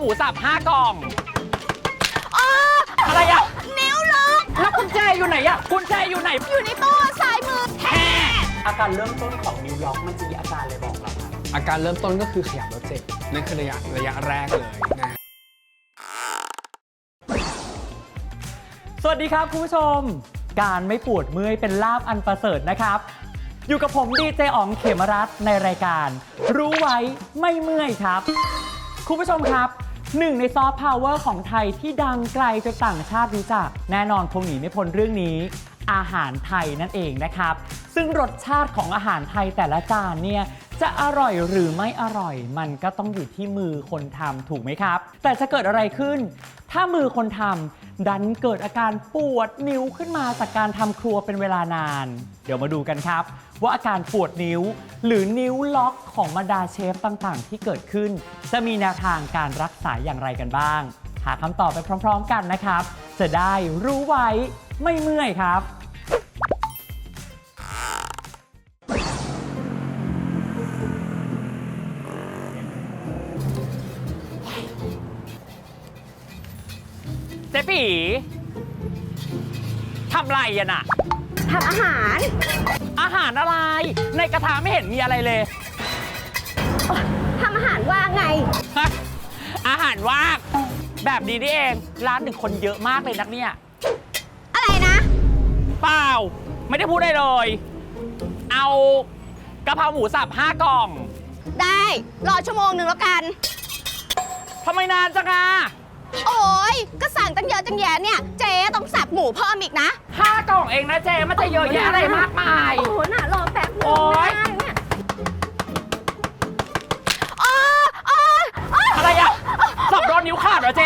ะเพราหมูสับ5กล่องอะไรอะนิ้วล็อกแล้วกุญแจอยู่ไหนอะกุญแจอยู่ไหนอยู่ในตู้ซ้ายมือแท้อาการเริ่มต้นของนิวล็อกมันจะมีอาการอะไรบอกเราครับอาการเริ่มต้นก็คือขยับแล้วเจ็บนั่นคือระยะระยะแรกเลยนะฮะสวัสดีครับคุณผู้ชม การไม่ปวดเมื่อยเป็นลาบอันประเสริฐนะครับ อยู่กับผมดีเจอ๋องเขมรัตน์ในรายการ รู้ไว้ไม่เมื่อยครับ คุณผู้ชมครับ หนึ่งในซอฟต์พาวเวอร์ของไทยที่ดังไกลจนต่างชาติรู้จัก แน่นอนคงหนีไม่พ้นเรื่องนี้ อาหารไทยนั่นเองนะครับ ซึ่งรสชาติของอาหารไทยแต่ละจานเนี่ยจะอร่อยหรือไม่อร่อย มันก็ต้องอยู่ที่มือคนทำถูกไหมครับ แต่จะเกิดอะไรขึ้น ถ้ามือคนทำ ดันเกิดอาการปวดนิ้วขึ้นมาจากการทำครัวเป็นเวลานาน เดี๋ยวมาดูกันครับ ว่าอาการปวดนิ้ว หรือนิ้วล็อกของบรรดาเชฟต่างๆ ที่เกิดขึ้น จะมีแนวทางการรักษาอย่างไรกันบ้าง หาคำตอบไปพร้อม ๆ กันนะครับ จะได้รู้ไว้ไม่เมื่อยครับ จ๊ปีทำไรอะน่ะ ทำอาหาร อาหารอะไร ในกระทะไม่เห็นมีอะไรเลย ทำอาหารว่าไงฮะอาหารว่างแบบนี้นี่เอง ร้านหนึ่งคนเยอะมากเลยนักเนี่ย อะไรนะ เปล่า ไม่ได้พูดได้เลย เอากะเพราหมูสับ5กล่อง ได้ รอชั่วโมงหนึ่งแล้วกัน ทำไมนานจังอะ โอ้ยก็สั่งตั้งเยอะจังแยะเนี่ย เจ๊ต้องสับหมูเพิ่มอีกนะ ห้ากล่องเองนะเจมันจะเยอะแยะอะไรมากมาย โอ้โหน่ะรอแป๊บนึงโอ๊ยได้เนี่ยอ๋ออ๋ออ๋ออะไรอะสับโดนนิ้วขาดเหรอเจ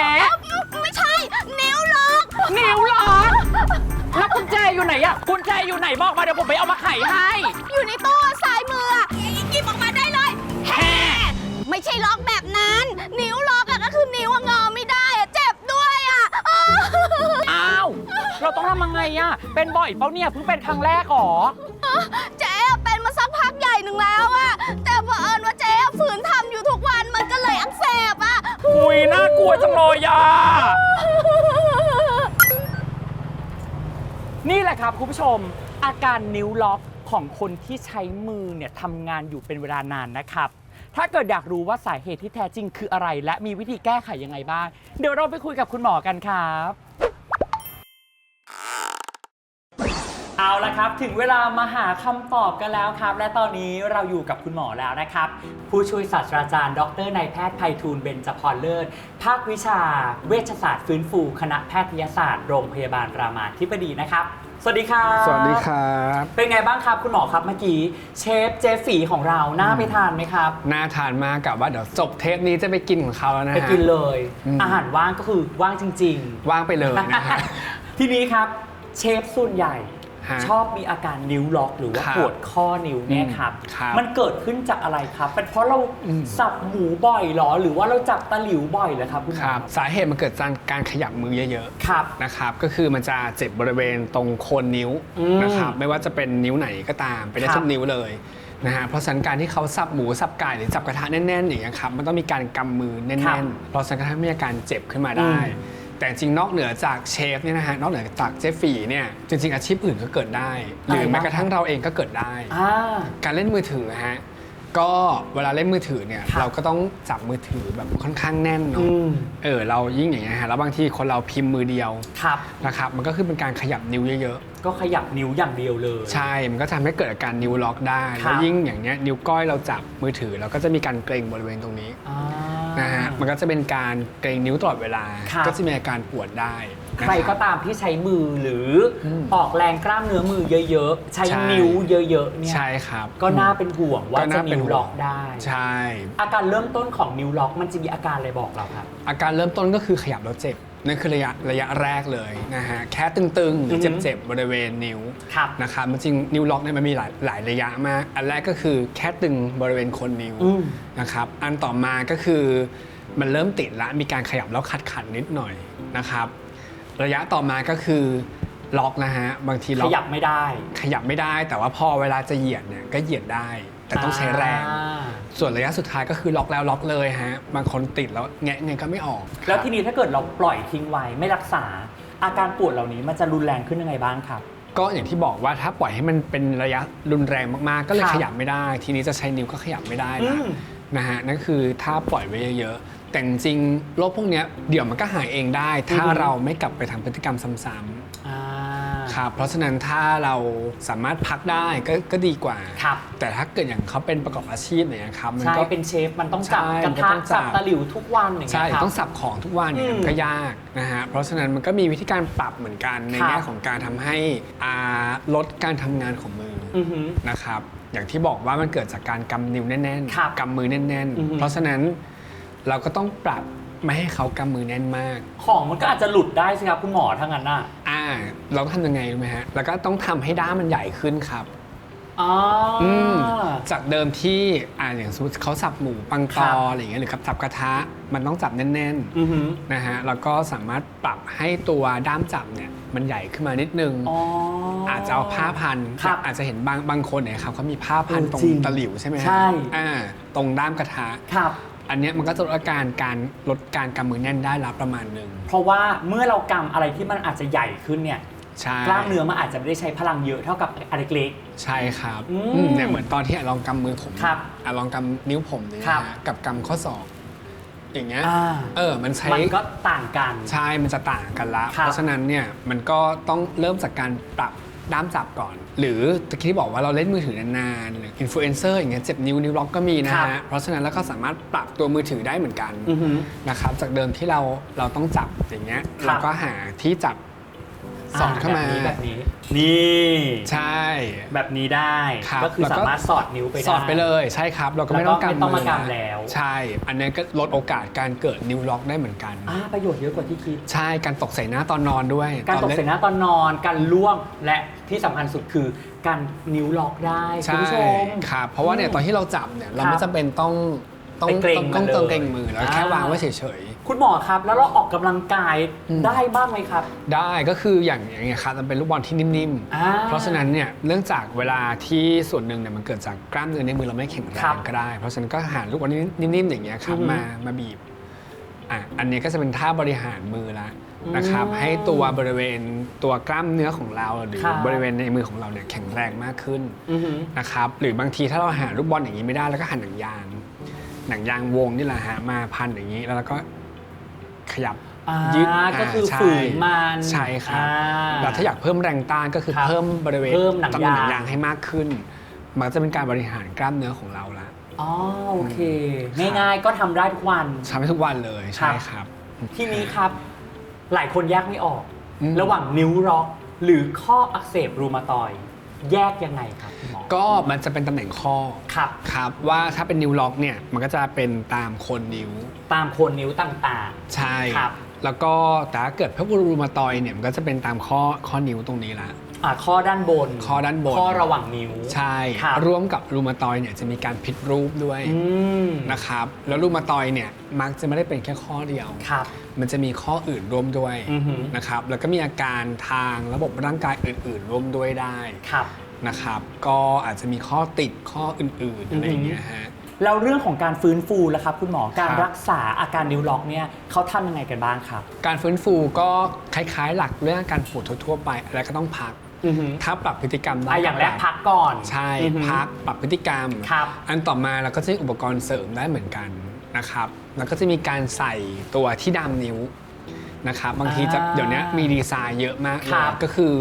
ไม่ใช่ นิ้วล็อกนิ้วเหรอแล้วกุญแจอยู่ไหนอะกุญแจอยู่ไหนบอกมาเดี๋ยวผมไปเอามาไขให้ อยู่ใน เราต้องทำยังไงอะเป็นบ่อยเปล่าเนี่ยเพิ่งเป็นครั้งแรกหรอ เจ๊อะเป็นมาสักพักใหญ่หนึ่งแล้วอะแต่เผอิญว่าเจ๊อะฝืนทำอยู่ทุกวันมันก็เลยอักเสบอะอุ้ยน่ากลัวจังเลยอะนี่แหละครับคุณผู้ชม อาการนิ้วล็อกของคนที่ใช้มือเนี่ยทำงานอยู่เป็นเวลานานนะครับ ถ้าเกิดอยากรู้ว่าสาเหตุที่แท้จริงคืออะไร และมีวิธีแก้ไขยังไงบ้าง เดี๋ยวเราไปคุยกับคุณหมอกันครับ เอาละครับ ถึงเวลามาหาคำตอบกันแล้วครับ และตอนนี้เราอยู่กับคุณหมอแล้วนะครับ ผู้ช่วยศาสตราจารย์ ดรนายแพทย์ไพฑูรย์เบญจพรเลิศ ภาควิชา เวชศาสตร์ฟื้นฟู คณะแพทยศาสตร์ โรงพยาบาลรามาธิบดีนะครับ สวัสดีครับ สวัสดีครับ เป็นไงบ้างครับคุณหมอครับเมื่อกี้ เชฟเจฟฝีของเราน่าไปทานไหมครับ น่าทานมากกับว่าเดี๋ยวจบเทปนี้จะไปกินของเขาแล้วนะไปฮะกินเลย อืม อาหารว่างก็คือว่างจริง ๆ ว่างไปเลยนะฮะ ทีนี้ครับเชฟส่วนใหญ่ ฮะชอบมีอาการนิ้วล็อกหรือว่าครับปวดข้อนิ้วเนี่ยครับ อืมครับมันเกิดขึ้นจากอะไรครับ เป็นเพราะเราอืม สับหมูบ่อยเหรอ หรือว่าเราจับตะหลิวบ่อยเหรอครับคุณหมคอรับสาเหตุมันเกิดจากการขยับมือเยอะครับ ๆนะครับก็คือมันจะเจ็บบริเวณตรงโคนนิ้วอืมนะครับไม่ว่าจะเป็นนิ้วไหนก็ตามไปได้ครับ ทุกนิ้วเลยนะฮะเพราะฉะนั้นการที่เขาสับหมูสับไก่หรือจับกระทะแน่นๆอย่างเงี้ยครับมันต้องมีการกำมือแน่นๆเพราะฉะนั้นกระทั่งมีอาการเจ็บขึ้นมาได้อืม แต่จริงนอกเหนือจากเชฟเนี่ยนะฮะนอกเหนือจากเจฟฟี่เนี่ยจริง ๆ อาชีพอื่นก็เกิดได้ หรือแม้กระทั่งเราเองก็เกิดได้ อ่า การเล่นมือถือฮะก็เวลาเล่นมือถือเนี่ยครับเราก็ต้องจับมือถือแบบค่อนข้างแน่นอืเนาะมเออเรายิ่งอย่างเงี้ยฮะแล้วบางทีคนเราพิมพ์มือเดียวครับ นะครับมันก็คือเป็นการขยับนิ้วเยอะก็ขยับนิ้วอย่างเดียวเลย ๆ ใช่ มันก็ทำให้เกิดอาการนิ้วล็อกได้ครับแล้วยิ่งอย่างเงี้ยนิ้วก้อยเราจับมือถือเราก็จะมีการเกร็งบริเวณตรงนี้ อ่า นะฮะมันก็จะเป็นการเกร็งนิ้วตลอดเวลาครับก็จะมีอาการปวดได้นะใครบ ก็ตามที่ใช้มือหรืออมออกแรงกล้ามเนื้อมือเยอะๆ ใช้ใช่ นิ้วเยอะๆเนี่ยใช่ครับ ก็น่าเป็นห่วงว่าก็จะน่าเป็นนิ้วห่วง ล็อกได้ ใช่ อาการเริ่มต้นของนิ้วล็อกมันจะมีอาการอะไรบอกเราครับ อาการเริ่มต้นก็คือขยับแล้วเจ็บ นั่นคือระยะระยะแรกเลยนะฮะแค่ตึงๆหรืออฮึเจ็บๆบริเวณนิ้วครับนะครับจริงๆนิ้วล็อกเนี่ยมันมีหลายหลายระยะมาก อันแรกก็คือแค่ตึงบริเวณโคนนิ้วอืมนะครับอันต่อมาก็คือมันเริ่มติดละมีการขยับแล้วขัดขันนิดหน่อยนะครับ ระยะต่อมาก็คือ ล็อกนะฮะบางทีขล็อกยับไม่ได้ขยับไม่ได้ แต่ว่าพอเวลาจะเหยียดเนี่ยก็เหยียดได้ แต่ต้องใช้แรง อ่าส่วนระยะสุดท้ายก็คือล็อกแล้วล็อกเลยฮะบางคนติดแล้วแงะไงก็ไม่ออกแล้วครับทีนี้ถ้าเกิดเราปล่อยทิ้งไว้ไม่รักษา อาการปวดเหล่านี้มันจะรุนแรงขึ้นยังไงบ้างครับ ก็อย่างที่บอกว่าถ้าปล่อยให้มันเป็นระยะรุนแรงมากๆ ก็เลยครับขยับไม่ได้ ทีนี้จะใช้นิ้วก็ขยับไม่ได้อืละม นะฮะนั่นคือถ้าปล่อยไว้เยอะๆแต่จริงๆโรคพวกเนี้ยเดี๋ยวมันก็หายเองได้ ถ้าอือฮึเราไม่กลับไปทำพฤติกรรมซ้ำๆ อ่า ครับ เพราะฉะนั้นถ้าเราสามารถพักได้ก็ก็ดีกว่า ครับ แต่ถ้าเกิดอย่างเขาเป็นประกอบอาชีพเนี่ยครับมันใช่ก็ เป็นเชฟมันต้องจับใช่กระมันก็ทะต้องจัจับบตะหลิวทุกวันอย่างใช่เงี้ยครับ ต้องสับของทุกวันเนี่ยอืมมันก็ยากนะฮะเพราะฉะนั้นมันก็มีวิธีการปรับเหมือนกันในครับ แง่ของการทำให้อ่าลดการทำงานของมือออือหือ นะครับ อย่างที่บอกว่ามันเกิดจากการกำนิ้วแน่นครับๆกำมือแน่น อือฮึๆเพราะฉะนั้นเราก็ต้องปรับ ไม่ให้เขากำมือแน่นมาก ของมันก็อาจจะหลุดได้สิครับคุณหมอถ้างั้นน่ะอ่า เราต้องทำยังไงรู้ไหมฮะ แล้วก็ต้องทำให้ด้ามมันใหญ่ขึ้นครับ อ๋ออมจากเดิมที่อ่าอย่างสมมติเขาสับหมูปังคตรัอบ อะไรอย่างเงี้ยหรือกับสับกระทะมันต้องจับแน่นอือหือๆนะฮะแล้วก็สามารถปรับให้ตัวด้ามจับเนี่ยมันใหญ่ขึ้นมานิดนึง อ๋ออ อาจจะเอาผ้าพันครับอาจจะเห็นบางบางคนเนี่ยครับเขามีผ้าพันเออตรงจริงตะหลิวใช่ไหมฮะใช่ อ่าตรงด้ามกระทะ ครับ อันเนี้ยมันก็จะลดอาการการลดการกำมือแน่นได้รับประมาณหนึ่งเพราะว่าเมื่อเรากำอะไรที่มันอาจจะใหญ่ขึ้นเนี่ยใช่กล้ามเนื้อมันอาจจะไม่ได้ใช้พลังเยอะเท่ากับอะไรเล็ก ใช่ครับอืมอืมเนี่ยเหมือนตอนที่ลองกำมือผมครับอะลองกำนิ้วผมเนี่ยครับนะฮะกับกำข้อศอกอย่างเงี้ยอ่าเออมันใช้ มันก็ต่างกัน ใช่ มันจะต่างกันละ ครับเพราะฉะนั้นเนี่ย มันก็ต้องเริ่มจากการปรับ ด้ามจับก่อน หรือตะกี้ที่บอกว่าเราเล่นมือถือนานๆหรืออินฟลูเอนเซอร์อย่างเงี้ยเจ็บนิ้วนิ้วล็อกก็มีนะฮะ เพราะฉะนั้นแล้วก็สามารถปรับตัวมือถือได้เหมือนกันนะครับ จากเดิมที่เราเราต้องจับอย่างเงี้ยเราก็หาที่จับ สอดเข้ามาแบบนี้แบบนี้นี่ใช่ แบบนี้ได้ครับก็คือแล้วก็ สามารถสอดนิ้วไปได้ สอดไปเลยใช่ครับ เราก็ไม่แล้วก็ต้องกำไม่ต้องมืมากำแล้ว ใช่ อันนี้ก็ลดโอกาสการเกิดนิ้วล็อกได้เหมือนกัน อ่าประโยชน์เยอะกว่าที่คิด ใช่การตกใส่หน้าตอนนอนด้วยการตกอล่ใส่หน้าตอนนอนการล่วงและที่สำคัญสุดคือการนิ้วล็อกได้คุณใช่ผู้ชม ครับเพราะว่าเนี่ยตอนที่เราจับเนี่ยเราครับไม่จำเป็นต้องต้องไปเกร็งต้องมันเลยต้องเกรงมือแล้วแค่อ่าวางไว้เฉย คุณหมอครับ แล้วเราออกกำลังกายอืมได้บ้างไหมครับๆได้ก็คืออย่างอย่างเงี้ยครับมันเป็นลูกบอลที่นิ่มอ่าๆ เพราะฉะนั้นเนี่ยเนื่องจากเวลาที่ส่วนหนึ่งเนี่ยมันเกิดจากกล้ามเนื้อในมือเราไม่แข็งแรครังบก็ได้ เพราะฉะนั้นก็หาลูกบอลนิ่มๆอย่างเงี้ยครับอือฮึมามาบีบอะอันนี้ก็จะเป็นท่าบริหารมือละนะครับ อืมให้ตัวบริเวณตัวกล้ามเนื้อของเราหรือครับ บริเวณในมือของเราเนี่ยแข็งแรงมากขึ้น อือหือ นะครับหรือบางทีถ้าเราหาลูกบอลอย่างนี้ไม่ได้แล้วก็หันหนังยาง หนังยางวงนี่แหละฮะมาพันอย่างนี้แล้วเราก็ ขยับอ่ายืดก็คือใช่ฝืนมันใช่ครับอ่าแล้วถ้าอยากเพิ่มแรงต้านก็คือครับเพิ่มบริเวณเพิ่มหนังตำแหน่งหนัยางงยางให้มากขึ้น มันจะเป็นการบริหารกล้ามเนื้อของเราละอ๋อโอเคครับง่ายๆก็ทำได้ทุกวันทำให้ทุกวันเลยใช่ครับ ที่นี้ครับ หลายคนแยกไม่ออกอืมระหว่างนิ้วร็อกหรือข้ออักเสบรูมาตอยด์ แยกยังไงครับคุณหมอ ก็มันจะเป็นตำแหน่งข้อครับ ครับว่าถ้าเป็นนิ้วล็อกเนี่ยมันก็จะเป็นตามโคนนิ้วตามโคนนิ้วต่างใช่ ครับ แล้วก็แต่ถ้าเกิดพวกรูมาตอยด์เนี่ยมันก็จะเป็นตามข้อข้อนิ้วตรงนี้ละๆ อ่าข้อด้านบนข้อด้านบน ข้อระหว่างนิ้ว ใช่ ครับ ร่วมกับรูมาตอยด์เนี่ยจะมีการผิดรูปด้วยอืมนะครับ แล้วรูมาตอยด์เนี่ยมักจะไม่ได้เป็นแค่ข้อเดียว ครับ มันจะมีข้ออื่นร่วมด้วยอือหือ นะครับ แล้วก็มีอาการทางระบบร่างกายอื่น ๆ ร่วมด้วยได้ครับ นะครับ ก็อาจจะมีข้อติดข้ออื่น ๆ อะไรอย่างเงี้ยฮะ แล้วเรื่องของการฟื้นฟูล่ะครับ คุณหมอการครับ รักษาอาการนิ้วล็อกเนี่ยเขาทำยังไงกันบ้างครับ การฟื้นฟูก็คล้าย ๆ หลักเรื่องอาการปวดทั่วๆไปอะไรก็ต้องพักอือหือถ้าปรับพฤติกรรมได้อะอย่างแรกพักก่อน ใช่อือหือพักปรับพฤติกรรม ครับอันต่อมาเราก็จะมีอุปกรณ์เสริมได้เหมือนกันนะครับแล้วก็จะมีการใส่ตัวที่ดามนิ้วนะครับบางทีจะอ่าเดี๋ยวนี้มีดีไซน์เยอะมากเลครัยบ ก็คือ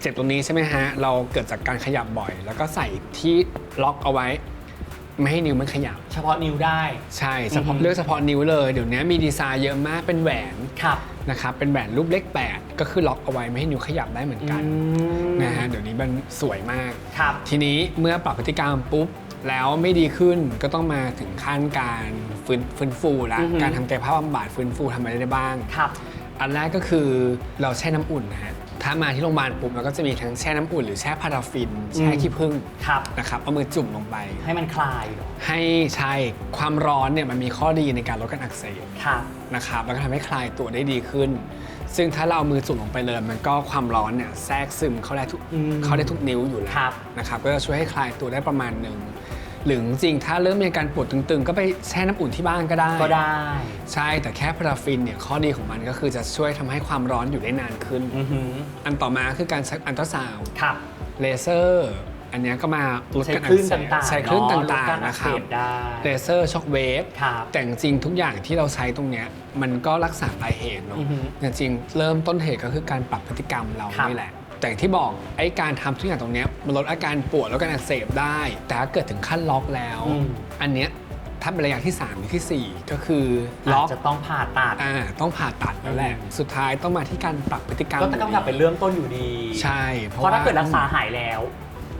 เจ็บตรงนี้ใช่ไหมฮะเราเกิดจากการขยับบ่อย แล้วก็ใส่ที่ล็อกเอาไว้ ไม่ให้นิ้วมันขยับ เฉพาะนิ้วได้ ใช่เฉพาะอือฮึ เลือกเฉพาะนิ้วเลยเดี๋ยวนี้มีดีไซน์เยอะมากเป็นแหวนครับนะครับเป็นแหวนรูปเลข8ก็คือล็อกเอาไว้ไม่ให้นิ้วขยับได้เหมือนกันอืมนะฮะเดี๋ยวนี้มันสวยมาก ครับ ทีนี้เมื่อปรับพฤติกรรมปุ๊บ แล้วไม่ดีขึ้นก็ต้องมาถึงขั้นการฟื้นฟื้นฟูแล้วอือฮึ การทำกายภาพบำบัดฟื้นฟูทำอะไรได้บ้าง ครับ อันแรกก็คือเราแช่น้ำอุ่นนะฮะ ถ้ามาที่โรงพยาบาลปุ๊บมันก็จะมีทั้งแช่น้ำอุ่นหรือแช่พาราฟิน แช่ขี้ผึ้งครับ นะครับเอามือจุ่มลงไป ให้มันคลายเหรอให้ใช่ความร้อนเนี่ยมันมีข้อดีในการลดการอักเสบครับนะครับแล้วก็ทำให้คลายตัวได้ดีขึ้น ซึ่งถ้าเราเอามือจุ่มลงไปเลย มันก็ความร้อนเนี่ยแทรกซึมเข้าได้ทุกอืม เข้าได้ทุกนิ้วอยู่แล้วครับ นะครับก็จะช่วยให้คลายตัวได้ประมาณหนึ่ง หรือจริงๆถ้าเริ่มมีอาการปวดตึงๆ ก็ไปแช่น้ำอุ่นที่บ้านก็ได้ ก็ได้ ใช่แต่แค่พาราฟินเนี่ยข้อดีของมันก็คือจะช่วยทำให้ความร้อนอยู่ได้นานขึ้น อือหืออันต่อมาคือการใช้อันตราซาวด์ครับ เลเซอร์ อันเนี้ยก็มาลดใช้การคลื่นอักเสบต่างๆใช้คลื่นเอะต่างลดกๆอันะกคเสรับ บได้เลเซอร์ช็อคเวฟ ครับ แต่จริงๆทุกอย่างที่เราใช้ตรงเนี้ยมันก็รักษาปลายเหตุเนาะอือฮึจริงๆเริ่มต้นเหตุก็คือการปรับพฤติกรรมเราครับ นี่แหละ แต่อย่างที่บอกไอ้การทำทุกอย่างตรงเนี้ยมันลดอาการปวดแล้วการอักเสบได้ แต่ถ้าเกิดถึงขั้นล็อกแล้ว อืม อันเนี้ยถ้าเป็นระยะที่3หรือทีสี่ 4 ก็คืออาล็อจกจะต้องผ่าตัดอ่าต้องผ่าตัดแล้วแหละอืมสุดท้ายต้องมาที่การปรับพฤติกรรมก็ต้องกลับไปเริ่มต้นอยู่ดี ใช่เพราะถ้าเกิดรักษาหายแล้ว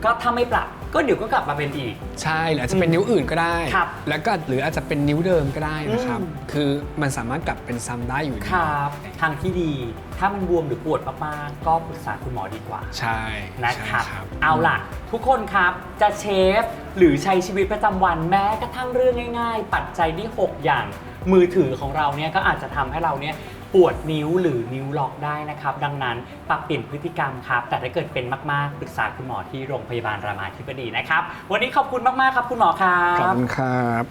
ก็ถ้าไม่ปรับ ก็เดี๋ยวก็กลับมาเป็นอีก ใช่หรืออาจจะเป็นนิ้วอื่นก็ได้ ครับแล้วก็หรืออาจจะเป็นนิ้วเดิมก็ได้นะครับ อืม คือมันสามารถกลับเป็นซ้ำได้อยู่ดีครับ ทางที่ดีถ้ามันบวมหรือปวดมากๆ ก็ปรึกษาคุณหมอดีกว่า ใช่นะครับใช่เอาล่ะ ทุกคนครับจะเชฟหรือใช้ชีวิตประจำวันแม้กระทั่งเรื่องง่าย ๆ ปัจจัยที่ 6 อย่างมือถือของเราเนี่ยก็อาจจะทำให้เราเนี่ย ปวดนิ้วหรือนิ้วล็อกได้นะครับ ดังนั้นปรับเปลี่ยนพฤติกรรมครับ แต่ถ้าเกิดเป็นมากๆปรึกษาคุณหมอที่โรงพยาบาลรามาธิบดีนะครับ วันนี้ขอบคุณมากๆครับคุณหมอครับ ขอบคุณครับ